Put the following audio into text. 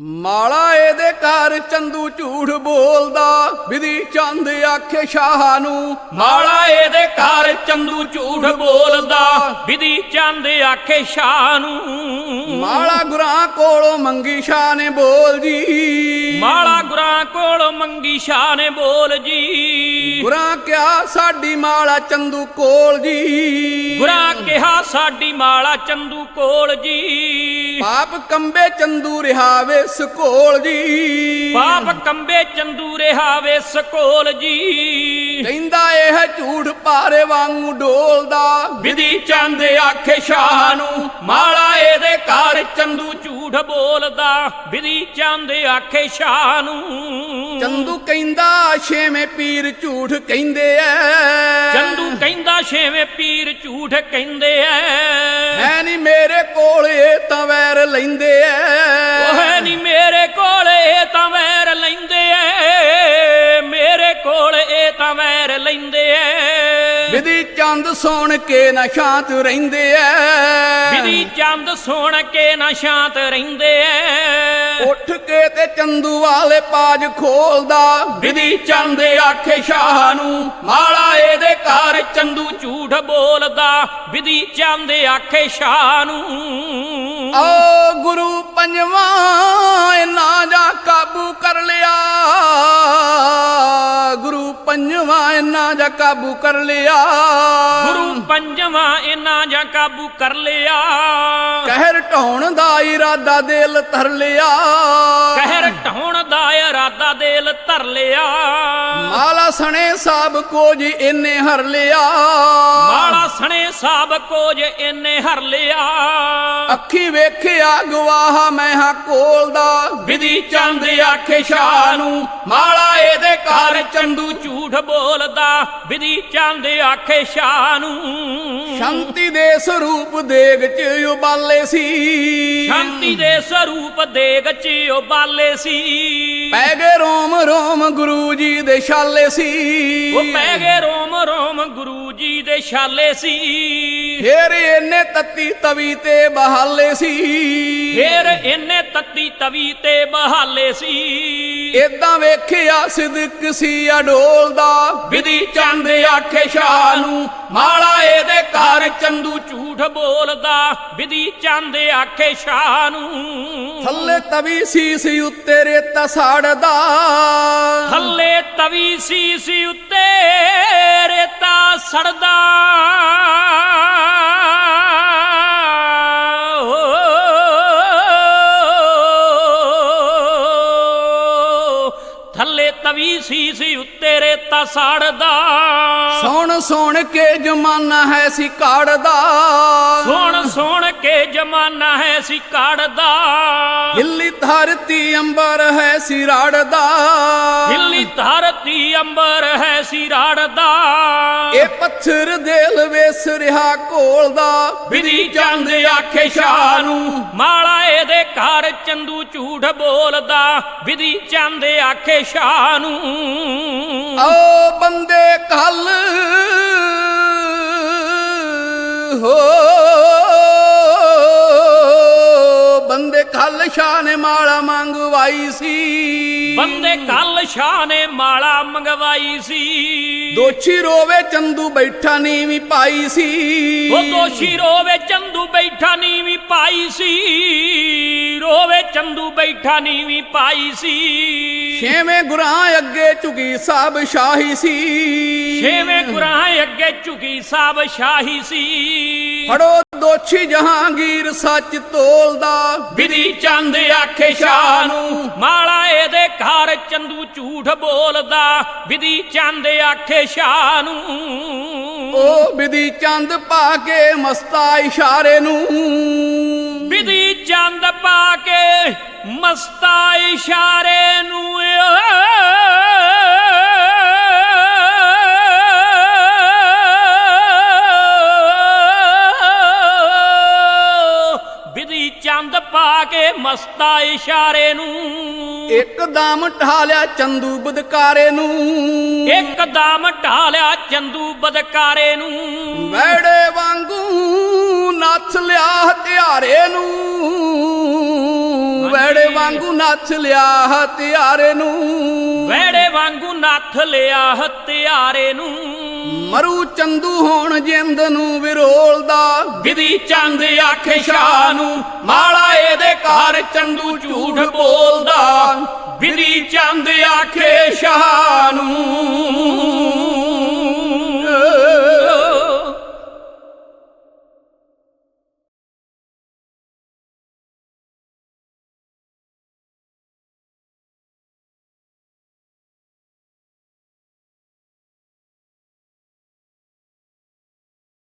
ਮਾਲਾ ਇਹਦੇ ਘਰ ਚੰਦੂ ਝੂਠ ਬੋਲਦਾ। ਵਿਧੀ ਚੰਦ ਆਖੇ ਸ਼ਾਹ ਨੂੰ ਮਾਲਾ ਇਹਦੇ ਘਰ ਚੰਦੂ ਝੂਠ ਬੋਲਦਾ। ਵਿਧੀ ਚੰਦ ਆਖੇ ਸ਼ਾਹ ਨੂੰ। ਮਾਲਾ ਗੁਰਾਂ ਕੋਲੋਂ ਮੰਗੀ ਸ਼ਾਹ ਨੇ ਬੋਲ ਜੀ। ਮਾਲਾ ਗੁਰਾਂ ਕੋਲ ਮੰਗੀ ਸ਼ਾਹ ਨੇ ਬੋਲ ਜੀ। ਗੁਰਾਂ ਕਿਹਾ ਸਾਡੀ ਮਾਲਾ ਚੰਦੂ ਕੋਲ ਜੀ। ਗੁਰਾਂ ਕਿਹਾ ਸਾਡੀ ਮਾਲਾ ਚੰਦੂ ਕੋਲ ਜੀ। ਪਾਪ ਕੰਬੇ ਚੰਦੂ ਰਿਹਾਵੇ ਸਕੋਲ ਜੀ। ਪਾਪ ਕੰਬੇ ਚੰਦੂ ਰਿਹਾ ਵੇ ਸਕੋਲ ਜੀ। ਕਹਿੰਦਾ ਇਹ ਝੂਠ ਪਾਰੇ ਵਾਂਗੂ ਡੋਲਦਾ। ਵਿਧੀ ਚੰਦ ਆਖੇ ਸ਼ਾਹ ਨੂੰ ਮਾਲਾ ਇਹਦੇ ਘਰ ਚੰਦੂ ਝੂਠ ਬੋਲਦਾ। ਵਿਧੀ ਚੰਦ ਆਖੇ ਸ਼ਾਹ ਨੂੰ। ਚੰਦੂ ਕਹਿੰਦਾ ਛੇਵੇਂ ਪੀਰ ਝੂਠ ਕਹਿੰਦੇ ਐ। ਛੇਵੇਂ ਪੀਰ ਝੂਠ ਕਹਿੰਦੇ ਐ। ਹੈ ਨਹੀਂ ਮੇਰੇ ਕੋਲ ਇਹ ਤਾਂ ਵੈਰ ਲੈਂਦੇ ਐ। ਉਹ ਹੈ ਨਹੀਂ ਵਿਧੀ ਚੰਦ ਸੁਣ ਕੇ ਨਾ ਸ਼ਾਂਤ ਰਹਿੰਦੇ ਐ। ਵਿਧੀ ਚੰਦ ਸੁਣ ਕੇ ਨਾ ਸ਼ਾਂਤ ਰਹਿੰਦੇ ਐ। ਉੱਠ ਕੇ ਤੇ ਚੰਦੂ ਵਾਲੇ ਪਾਜ ਖੋਲਦਾ। ਵਿਧੀ ਚੰਦ ਆਖੇ ਸ਼ਾਹ ਨੂੰ ਮਾਲਾ ਇਹਦੇ ਘਰ ਚੰਦੂ ਝੂਠ ਬੋਲਦਾ। ਵਿਧੀ ਚੰਦ ਆਖੇ ਸ਼ਾਹ ਨੂੰ। ਓ ਗੁਰੂ ਪੰਜਵਾਂ ਇਨਾ ਜਾ ਕਾਬੂ ਕਰ ਲਿਆ। ਪੰਜਵਾਂ ਇਨਾ ਜਾ ਕਾਬੂ ਕਰ ਲਿਆ। ਗੁਰੂ ਪੰਜਵਾਂ ਇਨਾ ਜਾਂ ਕਾਬੂ ਕਰ ਲਿਆ। ਕਹਿਰ ਢਾਉਣ ਦਾ ਇਰਾਦਾ ਦਿਲ ਧਰ ਲਿਆ। ਕਹਿਰ ਢਾਉਣ ਦਾ ਇਰਾਦਾ ਦਿਲ ਧਰ ਲਿਆ। ਮਾਲਾ ਸਣੇ ਸਭ ਕੁਝ ਇਹਨੇ ਹਰ ਲਿਆ। ਮਾਲਾ ਸਣੇ ਸਭ ਕੁਝ ਇਹਨੇ ਹਰ ਲਿਆ। ਅੱਖੀ ਵੇਖਿਆ ਗਵਾਹ ਮੈਂ ਹਾਂ ਕੋਲ ਦਾ। ਵਿਧੀ ਚੰਦ ਆਖੇ ਸ਼ਾਹ ਨੂੰ। ਮਾਲਾ ਇਹਦੇ ਘਰ ਚੰਦੂ ਝੂਠ ਬੋਲਦਾ। ਵਿਧੀ ਚੰਦ ਆਖੇ ਸ਼ਾਹ ਨੂੰ। ਸ਼ਾਂਤੀ ਦੇ ਸਰੂਪ ਦੇਗ ਚ ਉਬਾਲੇ ਸੀ। ਸ਼ਾਂਤੀ ਦੇ ਸਰੂਪ ਦੇਗ ਚ ਉਬਾਲੇ ਸੀ। ਪੈ ਗਏ ਰੋਮ ਰੋਮ ਗੁਰੂ ਜੀ ਦੇ ਛਾਲੇ ਸੀ। ਉਹ ਪੈ ਗਏ ਰੋਮ ਰੋਮ ਗੁਰੂ ਜੀ ਦੇ ਛਾਲੇ ਸੀ। ਫੇਰ ਇਹਨੇ ਤੱਤੀ ਤਵੀ ਤੇ ਬਹਾਲੇ ਸੀ। ਫੇਰ ਇਹਨੇ ਤੱਤੀ ਤਵੀ ਤੇ ਬਹਾਲੇ ਸੀ। ਏਦਾਂ ਵੇਖਿਆ ਸਿਦਕ ਸੀ ਅਡੋਲਦਾ ਵਿਧੀ ਚੰਦ ਆਖੇ ਸ਼ਾਹ ਨੂੰ ਇਹਦੇ ਘਰ ਚੰਦੂ ਝੂਠ ਬੋਲਦਾ ਵਿਧੀ ਚੰਦ ਆਖੇ ਸ਼ਾਹ ਨੂੰ। ਥੱਲੇ ਤਵੀ ਸੀ ਸੀ ਉੱਤੇ ਰੇਤਾ ਸਾੜਦਾ। ਥੱਲੇ ਤਵੀ ਸੀ ਸੀ ਉੱਤੇ ਰੇਤਾ ਸੜਦਾ। ਸੀ ਉੱਤੇ ਰੇਤਾ ਸੜਦਾ। ਸੋਣ ਸੋਣ ਕੇ ਜਮਾਨਾ ਹੈ ਸੀ ਕਾੜਦਾ। ਸੁਣ ਸੁਣ ਕੇ ਜਮਾਨਾ ਹੈ ਸੀ ਕਾੜਦਾ। ਹਿੱਲੀ ਧਰਤੀ ਅੰਬਰ ਹੈ ਸੀ ਰਾੜਦਾ। ਹਿੱਲੀ ਧਰਤੀ ਅੰਬਰ ਹੈ ਸੀ ਰਾੜਦਾ। ਇਹ ਪੱਥਰ ਦਿਲ ਵੇਸ ਰਿਹਾ ਕੋਲਦਾ ਵਿਧੀ ਚੰਦ ਆਖੇ ਸ਼ਾਹ ਨੂੰ ਮਾਲਾ ਇਹਦੇ ਘਰ ਚੰਦੂ ਝੂਠ ਬੋਲਦਾ। ਵਿਧੀ ਚੰਦ ਆਖੇ ਸ਼ਾਹ ਨੂੰ। ਆਓ ਬੰਦੇ ਕੱਲ ਹੋ ਕੱਲ ਸ਼ਾਹ ਨੇ ਮਾਲਾ ਮੰਗਵਾਈ ਸੀ। ਬੰਦੇ ਕੱਲ ਸ਼ਾਹ ਨੇ ਮਾਲਾ ਮੰਗਵਾਈ ਸੀ। ਦੋਛੀ ਰੋਵੇ ਚੰਦੂ ਬੈਠਾ ਨੀਵੀਂ ਪਾਈ ਸੀ। ਉਹ ਦੋਸ਼ੀ ਰੋਵੇ ਚੰਦੂ ਬੈਠਾ ਨੀਵੀਂ ਪਾਈ ਸੀ। ਰੋਵੇ ਚੰਦੂ ਬੈਠਾ ਨੀਵੀਂ ਪਾਈ ਸੀ। ਛੇਵੇਂ ਗੁਰਾਂ ਅੱਗੇ ਝੁਕੀ ਸਭ ਸ਼ਾਹੀ ਸੀ। ਛੇਵੇਂ ਗੁਰਾਂ ਅੱਗੇ ਝੁਕੀ ਸਾਬ ਸ਼ਾਹੀ ਸੀ। ਫੜੋ ਦੋਛੀ ਜਹਾਂਗੀਰ ਸੱਚ ਤੋਲਦਾ। ਵਿਧੀ ਚੰਦ ਆਖੇ ਸ਼ਾਹ ਨੂੰ ਮਾਲਾ ਇਹਦੇ ਘਰ ਚੰਦੂ ਝੂਠ ਬੋਲਦਾ। ਵਿਧੀ ਚੰਦ ਆਖੇ ਸ਼ਾਹ ਨੂੰ। ਉਹ ਵਿਧੀ ਚੰਦ ਪਾ ਕੇ ਮਸਤਾ ਇਸ਼ਾਰੇ ਨੂੰ। ਵਿਧੀ ਚੰਦ ਪਾ ਕੇ ਮਸਤਾ ਇਸ਼ਾਰੇ ਨੂੰ। ਵਿਧੀ ਕੇ ਮਸਤਾ ਇਸ਼ਾਰੇ ਨੂੰ। ਇੱਕਦਮ ਢਾਲਿਆ ਚੰਦੂ ਬਦਕਾਰੇ ਨੂੰ। ਇੱਕਦਮ ਢਾਲਿਆ ਚੰਦੂ ਬਦਕਾਰੇ ਨੂੰ। ਵੈੜੇ ਵਾਂਗੂ ਨੱਥ ਲਿਆ ਹਥਿਆਰੇ ਨੂੰ। ਵੈੜੇ ਵਾਂਗੂ ਨੱਥ ਲਿਆ ਹਥਿਆਰੇ ਨੂੰ। ਵੈੜੇ ਵਾਂਗੂ ਨੱਥ ਲਿਆ ਹਥਿਆਰੇ ਨੂੰ। ਮਰੂ ਚੰਦੂ ਹੋਣ ਜਿੰਦ ਨੂੰ ਵਿਰੋਲਦਾ। ਵਿਧੀ ਚੰਦ ਆਖੇ ਸ਼ਾਹ ਨੂੰ, ਮਾਲਾ ਇਹਦੇ ਘਰ ਚੰਦੂ ਝੂਠ ਬੋਲਦਾ। ਵਿਧੀ ਚੰਦ ਆਖੇ ਸ਼ਾਹ ਨੂੰ